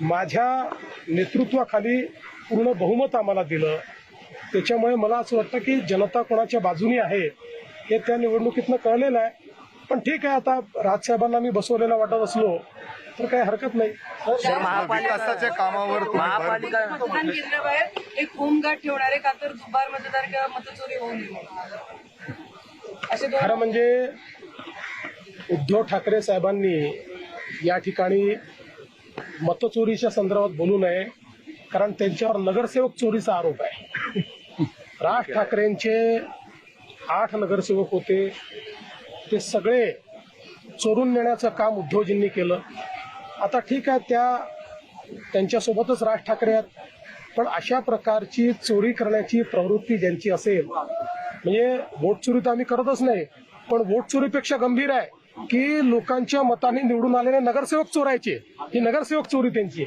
माझ्या नेतृत्वाखाली पूर्ण बहुमत आम्हाला दिलं. त्याच्यामुळे मला असं वाटतं की जनता कोणाच्या बाजूनी आहे हे त्या निवडणुकीतनं कळलेलं आहे. पण ठीक आहे आता राजसाहेबांना मी बसवलेला वाटत असलो तर काही हरकत नाही. विकासाच्या कामावर महापालिका मतदान केंद्राबाहेर एक होमगार्ड ठेवणारे का तर दुबार मतदार किंवा मतचोरी होऊ नये. असे खरं म्हणजे उद्धव ठाकरे साहेबांनी या ठिकाणी मतचोरीच्या संदर्भात बोलू नये कारण त्यांच्यावर नगरसेवक चोरीचा आरोप आहे. राज ठाकरेंचे आठ नगरसेवक होते. ते सगळे चोरून नेण्याचं काम उद्धवजींनी केलं. आता ठीक आहे त्या त्यांच्यासोबतच राज ठाकरे आहेत पण अशा प्रकारची चोरी करण्याची प्रवृत्ती ज्यांची असेल म्हणजे वोट चोरी तर आम्ही करतच नाही पण वोट चोरीपेक्षा गंभीर आहे. की लोकांच्या मताने निवडून आलेले नगरसेवक चोरायचे. ही नगरसेवक चोरी त्यांची आहे.